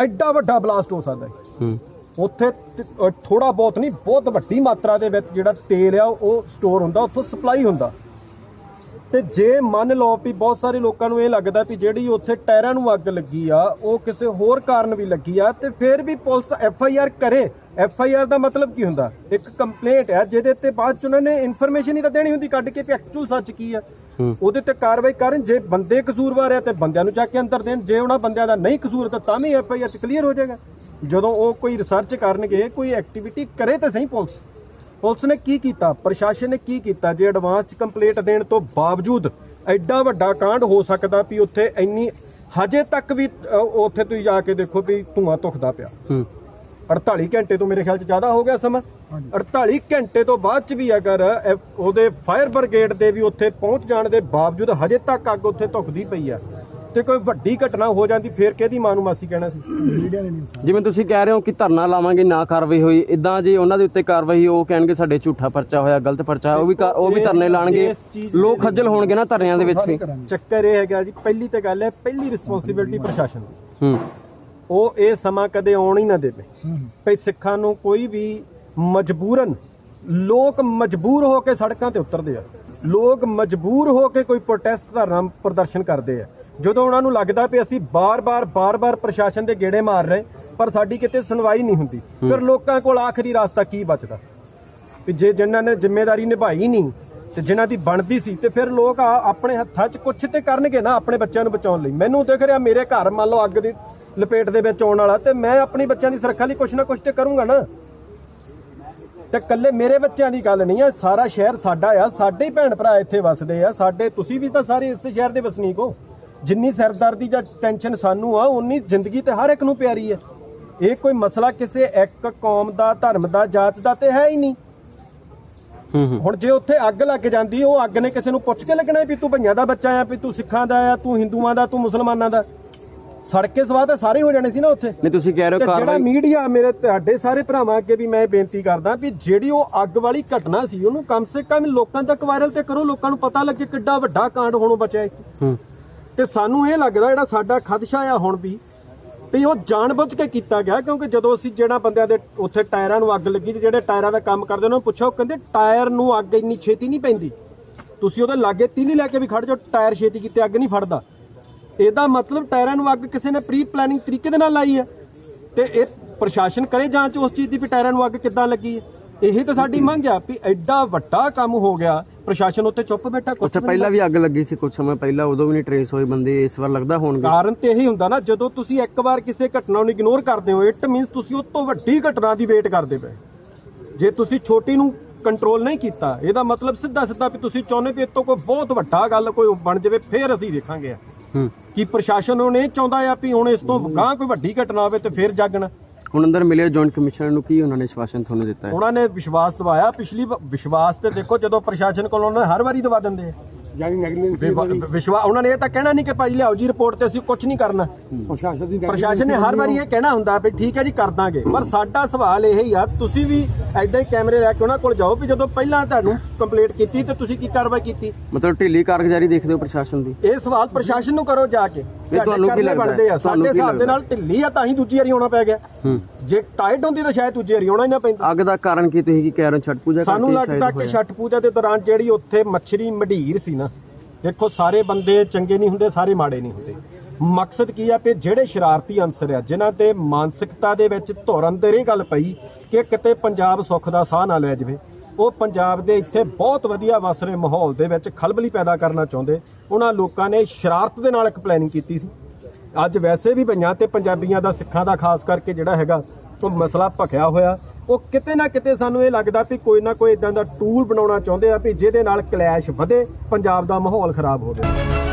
ਐਡਾ ਵੱਡਾ ਬਲਾਸਟ ਹੋ ਸਕਦਾ ਹੈ। ਹੂੰ। ਉੱਥੇ ਥੋੜਾ ਬਹੁਤ ਨਹੀਂ ਬਹੁਤ ਵੱਡੀ ਮਾਤਰਾ ਦੇ ਵਿੱਚ ਜਿਹੜਾ ਤੇਲ ਆ ਉਹ ਸਟੋਰ ਹੁੰਦਾ ਉੱਥੋਂ ਸਪਲਾਈ ਹੁੰਦਾ। ਤੇ ਜੇ ਮੰਨ ਲਓ ਵੀ ਬਹੁਤ ਸਾਰੇ ਲੋਕਾਂ ਨੂੰ ਇਹ ਲੱਗਦਾ ਵੀ ਜਿਹੜੀ ਉੱਥੇ ਟਾਇਰਾਂ ਨੂੰ ਅੱਗ ਲੱਗੀ ਆ ਉਹ ਕਿਸੇ ਹੋਰ ਕਾਰਨ ਵੀ ਲੱਗੀ ਆ ਤੇ ਫਿਰ ਵੀ ਪੁਲਿਸ ਐਫ ਆਈ ਆਰ ਕਰੇ। ਐਫ ਆਈ ਆਰ ਦਾ ਮਤਲਬ ਕੀ ਹੁੰਦਾ? ਇੱਕ ਕੰਪਲੇਂਟ ਹੈ ਜਿਹਦੇ ਤੇ ਬਾਅਦ ਚ ਉਹਨਾਂ ਨੇ ਇਨਫੋਰਮੇਸ਼ਨ ਹੀ ਤਾਂ ਦੇਣੀ ਹੁੰਦੀ ਕੱਢ ਕੇ ਵੀ ਐਕਚੁਅਲ ਸੱਚ ਕੀ ਆ। ਉਹਦੇ ਤੇ ਕਾਰਵਾਈ ਕਰਨ ਜੇ ਬੰਦੇ ਕਸੂਰਵਾਰ ਆ ਤੇ ਬੰਦਿਆਂ ਨੂੰ ਚੱਕ ਕੇ ਅੰਦਰ ਦੇਣ ਜੇ ਉਹਨਾਂ ਬੰਦਿਆਂ ਦਾ ਨਹੀਂ ਕਸੂਰ ਤਾਂ ਤਾਂ ਵੀ ਐਫ ਆਈ ਆਰ ਚ ਕਲੀਅਰ ਹੋ ਜਾਏਗਾ। ਜਦੋਂ ਉਹ ਕੋਈ ਰਿਸਰਚ ਕਰਨਗੇ ਕੋਈ ਐਕਟੀਵਿਟੀ ਕਰੇ ਤਾਂ ਸਹੀ ਪੁਲਿਸ। ਪੁਲਿਸ ਨੇ ਕੀ ਕੀਤਾ? ਪ੍ਰਸ਼ਾਸਨ ਨੇ ਕੀ ਕੀਤਾ ਜੇ ਐਡਵਾਂਸ ਚ ਕੰਪਲੇਂਟ ਦੇਣ ਤੋਂ ਬਾਵਜੂਦ ਐਡਾ ਵੱਡਾ ਕਾਂਡ ਹੋ ਸਕਦਾ ਵੀ ਉੱਥੇ ਇੰਨੀ ਹਜੇ ਤੱਕ ਵੀ ਉੱਥੇ ਤੁਸੀਂ ਜਾ ਕੇ ਦੇਖੋ ਵੀ ਧੂਆਂ ਧੁਖਦਾ ਪਿਆ। ਹੂੰ। 48 ਘੰਟੇ ਤੋਂ ਮੇਰੇ ਖਿਆਲ ਚ ਜ਼ਿਆਦਾ ਹੋ ਗਿਆ ਸਮਾਂ। 48 ਘੰਟੇ ਤੋਂ ਬਾਅਦ ਚ ਵੀ ਅਗਰ ਉਹਦੇ ਫਾਇਰ ਬ੍ਰਿਗੇਡ ਦੇ ਵੀ ਉੱਥੇ ਪਹੁੰਚ ਜਾਣ ਦੇ ਬਾਵਜੂਦ ਹਜੇ ਤੱਕ ਅੱਗ ਉੱਥੇ ਧੁਖਦੀ ਪਈ ਆ। ਤੇ ਕੋਈ ਵੱਡੀ ਘਟਨਾ ਹੋ ਜਾਂਦੀ ਫੇਰ ਕਿਹਦੀ ਮਾਂ ਨੂੰ ਮਾਸੀ ਕਹਿਣਾ ਸੀ? ਜਿਵੇਂ ਤੁਸੀਂ ਕਹਿ ਰਹੇ ਹੋ ਕਿ ਧਰਨਾ ਲਾਵਾਂਗੇ ਨਾ ਕਾਰਵਾਈ ਹੋਈ ਇਦਾਂ ਜੇ ਉਹਨਾਂ ਦੇ ਉੱਤੇ ਕਾਰਵਾਈ ਉਹ ਕਹਿਣਗੇ ਸਾਡੇ ਝੂਠਾ ਪਰਚਾ ਹੋਇਆ ਗਲਤ ਪਰਚਾ ਉਹ ਵੀ ਉਹ ਵੀ ਧਰਨੇ ਲਾਣਗੇ। ਲੋਕ ਖੱਜਲ ਹੋਣਗੇ ਨਾ ਧਰਨਿਆਂ ਦੇ ਵਿੱਚ ਵੀ। ਚੱਕਰ ਇਹ ਹੈਗਾ ਜੀ ਪਹਿਲੀ ਤੇ ਗੱਲ ਹੈ ਪਹਿਲੀ ਰਿਸਪੌਂਸਿਬਿਲਟੀ ਪ੍ਰਸ਼ਾਸਨ ਦੀ। ਹੂੰ। ਉਹ ਇਹ ਸਮਾਂ ਕਦੇ ਆਉਣ ਹੀ ਨਾ ਦੇਵੇ। ਭਈ ਸਿੱਖਾਂ ਨੂੰ ਕੋਈ ਵੀ ਮਜਬੂਰਨ ਲੋਕ ਮਜਬੂਰ ਹੋ ਕੇ ਸੜਕਾਂ ਤੇ ਉਤਰਦੇ ਆ। ਲੋਕ ਮਜਬੂਰ ਹੋ ਕੇ ਕੋਈ ਪ੍ਰੋਟੈਸਟ ਧਰਨਾ ਪ੍ਰਦਰਸ਼ਨ ਕਰਦੇ ਆ। ਜਦੋਂ ਉਹਨਾਂ ਨੂੰ ਲੱਗਦਾ ਵੀ ਅਸੀਂ ਬਾਰ-ਬਾਰ ਬਾਰ-ਬਾਰ ਪ੍ਰਸ਼ਾਸਨ ਦੇ ਗੇੜੇ ਮਾਰ ਰਹੇ ਪਰ ਸਾਡੀ ਕਿਤੇ ਸੁਣਵਾਈ ਨਹੀਂ ਹੁੰਦੀ। ਫਿਰ ਲੋਕਾਂ ਕੋਲ ਆਖਰੀ ਰਸਤਾ ਕੀ ਬਚਦਾ? ਵੀ ਜੇ ਜਿਨ੍ਹਾਂ ਨੇ ਜ਼ਿੰਮੇਵਾਰੀ ਨਿਭਾਈ ਨਹੀਂ ਤੇ ਜਿਨ੍ਹਾਂ ਦੀ ਬਣਦੀ ਸੀ ਤੇ ਫਿਰ ਲੋਕ ਆਪਣੇ ਹੱਥਾਂ 'ਚ ਕੁਛ ਤੇ ਕਰਨਗੇ ਨਾ ਆਪਣੇ ਬੱਚਿਆਂ ਨੂੰ ਬਚਾਉਣ ਲਈ। ਮੈਨੂੰ ਦੇਖ ਰਿਹਾ ਮੇਰੇ ਘਰ ਮੰਨ ਲਓ ਅੱਗ ਦੀ ਲਪੇਟ ਦੇ ਵਿੱਚ ਆਉਣ ਵਾਲਾ ਤੇ ਮੈਂ ਆਪਣੀ ਬੱਚਿਆਂ ਦੀ ਸੁਰੱਖਿਆ ਲਈ ਕੁਛ ਨਾ ਕੁਛ ਤੇ ਕਰੂੰਗਾ ਨਾ। ਤੇ ਕੱਲੇ ਮੇਰੇ ਬੱਚਿਆਂ ਦੀ ਗੱਲ ਨਹੀਂ ਆ ਸਾਰਾ ਸ਼ਹਿਰ ਸਾਡਾ ਆ ਸਾਡੇ ਭੈਣ ਭਰਾ ਇੱਥੇ ਵਸਦੇ ਆ ਸਾਡੇ ਤੁਸੀਂ ਵੀ ਤਾਂ ਸਾਰੇ ਇਸ ਸ਼ਹਿਰ ਦੇ ਵਸਨੀਕ ਹੋ। ਜਿੰਨੀ ਸਿਰਦਰਦੀ ਜਾਂ ਟੈਨਸ਼ਨ ਸਾਨੂੰ ਆ ਉਨੀ ਜ਼ਿੰਦਗੀ ਤੇ ਹਰ ਇੱਕ ਨੂੰ ਪਿਆਰੀ ਹੈ ਇਹ ਕੋਈ ਮਸਲਾ ਕਿਸੇ ਇੱਕ ਕੌਮ ਦਾ ਧਰਮ ਦਾ ਜਾਤ ਦਾ ਤੇ ਹੈ ਹੀ ਨਹੀਂ। ਹੁਣ ਜੇ ਉੱਥੇ ਅੱਗ ਲੱਗ ਜਾਂਦੀ ਉਹ ਅੱਗ ਨੇ ਕਿਸੇ ਨੂੰ ਪੁੱਛ ਕੇ ਲੱਗਣਾ ਵੀ ਤੂੰ ਭਈਆਂ ਦਾ ਬੱਚਾ ਆ ਵੀ ਤੂੰ ਸਿੱਖਾਂ ਦਾ ਆ ਤੂੰ ਹਿੰਦੂਆਂ ਦਾ ਤੂੰ ਮੁਸਲਮਾਨਾਂ ਦਾ। ਸੜਕੇ ਸਵਾਹ ਤਾਂ ਸਾਰੇ ਹੋ ਜਾਣੇ ਸੀ ਨਾ ਉੱਥੇ। ਨਹੀਂ ਤੁਸੀਂ ਕਹਿ ਰਹੇ ਹੋ ਜਿਹੜਾ ਮੀਡੀਆ ਮੇਰੇ ਤੁਹਾਡੇ ਸਾਰੇ ਭਰਾਵਾਂ ਅੱਗੇ ਵੀ ਮੈਂ ਬੇਨਤੀ ਕਰਦਾ ਵੀ ਜਿਹੜੀ ਉਹ ਅੱਗ ਵਾਲੀ ਘਟਨਾ ਸੀ ਉਹਨੂੰ ਕਮ ਸੇ ਕਮ ਲੋਕਾਂ ਤੱਕ ਵਾਇਰਲ ਤੇ ਕਰੋ ਲੋਕਾਂ ਨੂੰ ਪਤਾ ਲੱਗੇ ਕਿੱਡਾ ਵੱਡਾ ਕਾਂਡ ਹੋਣੋਂ ਬਚਿਆ ਹੂੰ। ਤੇ ਸਾਨੂੰ ਇਹ ਲੱਗਦਾ ਜਿਹੜਾ ਸਾਡਾ ਖਦਸ਼ਾ ਆ ਹੁਣ ਵੀ ਵੀ ਉਹ ਜਾਣਬੁੱਝ ਕੇ ਕੀਤਾ ਗਿਆ, ਕਿਉਂਕਿ ਜਦੋਂ ਅਸੀਂ ਜਿਹੜਾ ਬੰਦਿਆਂ ਦੇ ਉੱਥੇ ਟਾਇਰਾਂ ਨੂੰ ਅੱਗ ਲੱਗੀ ਤੇ ਜਿਹੜੇ ਟਾਇਰਾਂ ਦਾ ਕੰਮ ਕਰਦੇ ਉਹਨਾਂ ਨੂੰ ਪੁੱਛੋ ਕਹਿੰਦੇ ਟਾਇਰ ਨੂੰ ਅੱਗ ਇੰਨੀ ਛੇਤੀ ਨਹੀਂ ਪੈਂਦੀ। ਤੁਸੀਂ ਉਹਦੇ ਲਾਗੇ ਤੀਲੀ ਲੈ ਕੇ ਵੀ ਖੜ ਜਾਓ, ਟਾਇਰ ਛੇਤੀ ਕਿਤੇ ਅੱਗ ਨਹੀਂ ਫੜਦਾ। ਇਹਦਾ ਮਤਲਬ ਟਾਇਰਾਂ ਨੂੰ ਅੱਗ ਕਿਸੇ ਨੇ ਪ੍ਰੀ ਪਲੈਨਿੰਗ ਤਰੀਕੇ ਦੇ ਨਾਲ ਲਾਈ ਹੈ। ਤੇ ਇਹ ਪ੍ਰਸ਼ਾਸਨ ਕਰੇ ਜਾਂਚ ਉਸ ਚੀਜ਼ ਦੀ ਵੀ ਟਾਇਰਾਂ ਨੂੰ ਅੱਗ ਕਿੱਦਾਂ ਲੱਗੀ ਹੈ? ਇਹੀ ਤਾਂ ਸਾਡੀ ਮੰਗ ਆ ਵੀ ਐਡਾ ਵੱਡਾ ਕੰਮ ਹੋ ਗਿਆ ਪ੍ਰਸ਼ਾਸਨ ਉੱਤੇ ਚੁੱਪ ਬੈਠਾ ਕੁਛ ਉੱਥੇ ਵੀ ਨਹੀਂ ਪਹਿਲਾਂ ਵੀ ਅੱਗ ਲੱਗੀ ਸੀ ਕੁਝ ਸਮਾਂ ਪਹਿਲਾਂ ਉਦੋਂ ਵੀ ਨਹੀਂ ਟਰੇਸ ਹੋਏ ਬੰਦੇ ਇਸ ਵਾਰ ਲੱਗਦਾ ਹੋਣਗੇ। ਕਾਰਨ ਤੇ ਇਹੀ ਹੁੰਦਾ ਨਾ ਜਦੋਂ ਤੁਸੀਂ ਇੱਕ ਵਾਰ ਕਿਸੇ ਘਟਨਾ ਨੂੰ ਇਗਨੋਰ ਕਰਦੇ ਹੋ ਇਟ ਮੀਨਸ ਤੁਸੀਂ ਉਸ ਤੋਂ ਵੱਡੀ ਘਟਨਾ ਦੀ ਵੇਟ ਕਰਦੇ ਪਏ। ਜੇ ਤੁਸੀਂ ਛੋਟੀ ਨੂੰ ਕੰਟਰੋਲ ਨਹੀਂ ਕੀਤਾ ਇਹਦਾ ਮਤਲਬ ਸਿੱਧਾ ਸਿੱਧਾ ਵੀ ਤੁਸੀਂ ਚਾਹੁੰਦੇ ਵੀ ਇਹ ਤੋਂ ਕੋਈ ਬਹੁਤ ਵੱਡਾ ਗੱਲ ਕੋਈ ਬਣ ਜਾਵੇ ਫੇਰ ਅਸੀਂ ਦੇਖਾਂਗੇ। ਹੂੰ। ਕਿ ਪ੍ਰਸ਼ਾਸਨ ਹੁਣ ਇਹ ਚਾਹੁੰਦਾ ਆ ਵੀ ਹੁਣ ਇਸ ਤੋਂ ਗਾਂ ਕੋਈ ਵੱਡੀ ਘਟਨਾ ਹੋਵੇ ਤੇ ਫੇਰ ਜਾਗਣਾ। ਹੁਣ ਅੰਦਰ ਮਿਲੇ ਜੁਆਇੰਟ ਕਮਿਸ਼ਨਰ ਨੂੰ ਕੀ ਉਹਨਾਂ ਨੇ ਸ਼ਵਾਸਨ ਤੁਹਾਨੂੰ ਦਿੱਤਾ ਹੈ? ਉਹਨਾਂ ਨੇ ਵਿਸ਼ਵਾਸ ਦਿਵਾਇਆ ਪਿਛਲੀ ਵ- ਵਿਸ਼ਵਾਸ ਤੇ ਦੇਖੋ ਜਦੋਂ ਪ੍ਰਸ਼ਾਸਨ ਕੋਲ ਉਹਨਾਂ ਨੇ ਹਰ ਵਾਰੀ ਦਵਾ ਦਿੰਦੇ ਆ। ਵਿਸ਼ਵਾਸ ਉਹਨਾਂ ਨੇ ਇਹ ਤਾਂ ਕਹਿਣਾ ਨਹੀਂ ਕਿ ਭਾਈ ਲਿਆਓ ਜੀ ਰਿਪੋਰਟ ਤੇ ਅਸੀਂ ਕੁਝ ਨਹੀਂ ਕਰਨਾ। ਪ੍ਰਸ਼ਾਸਨ ਨੇ ਹਰ ਵਾਰੀ ਇਹ ਕਹਿਣਾ ਹੁੰਦਾ ਵੀ ਠੀਕ ਹੈ ਜੀ ਕਰ ਦਾਂਗੇ। ਪਰ ਸਾਡਾ ਸਵਾਲ ਇਹ ਹੀ ਆ ਤੁਸੀਂ ਵੀ ਐਦਾਂ ਹੀ ਕੈਮਰੇ ਲੈ ਕੇ ਉਹਨਾਂ ਕੋਲ ਜਾਓ ਵੀ ਜਦੋਂ ਪਹਿਲਾਂ ਤੁਹਾਨੂੰ ਕੰਪਲੀਟ ਕੀਤੀ ਤੇ ਤੁਸੀਂ ਕੀ ਕਾਰਵਾਈ ਕੀਤੀ? ਮਤਲਬ ਢਿੱਲੀ ਕਾਰਗੁਜ਼ਾਰੀ ਦੇਖਦੇ ਹੋ ਪ੍ਰਸ਼ਾਸਨ ਦੀ? ਇਹ ਸਵਾਲ ਪ੍ਰਸ਼ਾਸਨ ਨੂੰ ਕਰੋ ਜਾ ਕੇ। ਤੁਹਾਡੇ ਤੁਹਾਨੂੰ ਕੀ ਲੱਗਦਾ ਹੈ? ਤੁਹਾਨੂੰ ਸਾਡੇ ਕੀ ਹਿਸਾਬ ਦੇ ਨਾਲ ਢਿੱਲੀ ਆ ਤਾਂ ਹੀ ਦੂਜੀ ਵਾਰੀ ਆਉਣਾ ਪੈ ਗਿਆ। ਜੇ ਟਾਈਟ ਹੁੰਦੀ ਤਾਂ ਸ਼ਾਇਦ ਦੂਜੀ ਵਾਰੀ ਆਉਣਾ ਹੀ ਨਾ ਪੈਂਦਾ। ਅੱਗ ਦਾ ਕਾਰਨ ਕੀ ਤੁਸੀਂ ਕੀ ਕਹਿ ਰਹੇ ਛਠ ਪੂਜਾ ਸਾਨੂੰ ਲੱਗਦਾ ਕਿ ਪੂਜਾ ਦੇ ਦੌਰਾਨ ਜਿਹੜੀ ਉੱਥੇ ਮੱਛਰੀ ਮਢੀਰ ਸੀ ਨਾ ਦੇਖੋ ਸਾਰੇ ਬੰਦੇ ਚੰਗੇ ਨਹੀਂ ਹੁੰਦੇ ਸਾਰੇ ਮਾੜੇ ਨਹੀਂ ਹੁੰਦੇ। ਮਕਸਦ ਕੀ ਆ ਕਿ ਜਿਹੜੇ ਸ਼ਰਾਰਤੀ ਅੰਸਰ ਆ ਜਿਨ੍ਹਾਂ ਤੇ ਮਾਨਸਿਕਤਾ ਦੇ ਵਿੱਚ ਧੁਰ ਅੰਦਰ ਇਹ ਗੱਲ ਪਈ ਕਿ ਕਿਤੇ ਪੰਜਾਬ ਸੁੱਖ ਦਾ ਸਾਹ ਨਾ ਲੈ ਜਾਵੇ ਉਹ ਪੰਜਾਬ ਦੇ ਇੱਥੇ ਬਹੁਤ ਵਧੀਆ ਵਸ ਰਹੇ ਮਾਹੌਲ ਦੇ ਵਿੱਚ ਖਲਬਲੀ ਪੈਦਾ ਕਰਨਾ ਚਾਹੁੰਦੇ। ਉਹਨਾਂ ਲੋਕਾਂ ਨੇ ਸ਼ਰਾਰਤ ਦੇ ਨਾਲ ਇੱਕ ਪਲੈਨਿੰਗ ਕੀਤੀ ਸੀ। ਅੱਜ ਵੈਸੇ ਵੀ ਭਈਆਂ ਤੇ ਪੰਜਾਬੀਆਂ ਦਾ ਸਿੱਖਾਂ ਦਾ ਖਾਸ ਕਰਕੇ ਜਿਹੜਾ ਹੈਗਾ, ਉਹ ਮਸਲਾ ਭਖਿਆ ਹੋਇਆ। ਉਹ ਕਿਤੇ ਨਾ ਕਿਤੇ ਸਾਨੂੰ ਇਹ ਲੱਗਦਾ ਵੀ ਕੋਈ ਨਾ ਕੋਈ ਇਦਾਂ ਦਾ ਟੂਲ ਬਣਾਉਣਾ ਚਾਹੁੰਦੇ ਆ ਵੀ ਜਿਹਦੇ ਨਾਲ ਕਲੈਸ਼ ਵਧੇ, ਪੰਜਾਬ ਦਾ ਮਾਹੌਲ ਖਰਾਬ ਹੋਵੇ।